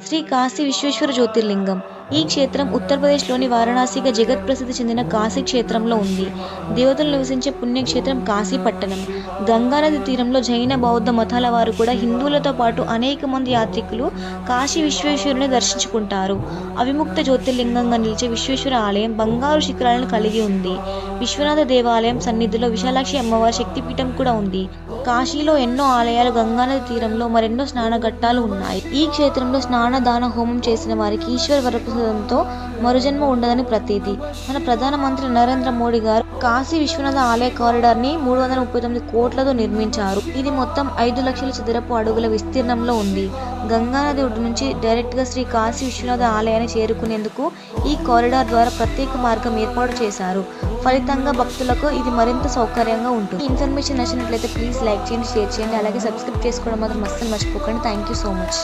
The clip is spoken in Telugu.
శ్రీ కాశీ విశ్వేశ్వర జ్యోతిర్లింగం. ఈ క్షేత్రం ఉత్తరప్రదేశ్లోని వారణాసిగా జగత్ ప్రసిద్ధి చెందిన కాశీ క్షేత్రంలో ఉంది. దేవతలు నివసించే పుణ్యక్షేత్రం కాశీ పట్టణం. గంగానది తీరంలో జైన బౌద్ధ మతాల వారు కూడా హిందువులతో పాటు అనేక మంది యాత్రికులు కాశీ విశ్వేశ్వరుని దర్శించుకుంటారు. అవిముక్త జ్యోతిర్లింగంగా నిలిచే విశ్వేశ్వర ఆలయం బంగారు శిఖరాలను కలిగి ఉంది. విశ్వనాథ దేవాలయం సన్నిధిలో విశాలాక్షి అమ్మవారి శక్తిపీఠం కూడా ఉంది. కాశీలో ఎన్నో ఆలయాలు గంగానది తీరంలో మరెన్నో స్నాన ఘట్టాలు ఉన్నాయి. ఈ క్షేత్రంలో స్నాన దాన హోమం చేసిన వారికి ఈశ్వర వరప్రసాదంతో మరుజన్మ ఉండదని ప్రతీతి. మన ప్రధానమంత్రి నరేంద్ర మోడీ గారు కాశీ విశ్వనాథ ఆలయ కారిడార్ని మూడు వందల ముప్పై తొమ్మిది కోట్లతో నిర్మించారు. ఇది మొత్తం ఐదు లక్షల చదరపు అడుగుల విస్తీర్ణంలో ఉంది. గంగానది ఒడ్డు నుంచి డైరెక్ట్గా శ్రీ కాశీ విశ్వనాథ ఆలయాన్ని చేరుకునేందుకు ఈ కారిడార్ ద్వారా ప్రత్యేక మార్గం ఏర్పాటు చేశారు. ఫలితంగా భక్తులకు ఇది మరింత సౌకర్యంగా ఉంటుంది. ఇన్ఫర్మేషన్ నచ్చినట్లయితే ప్లీజ్ లైక్ చేయండి షేర్ చేయండి అలాగే సబ్స్క్రైబ్ చేసుకోవడం మాత్రం అస్సలు మర్చిపోకండి. Thank you so much.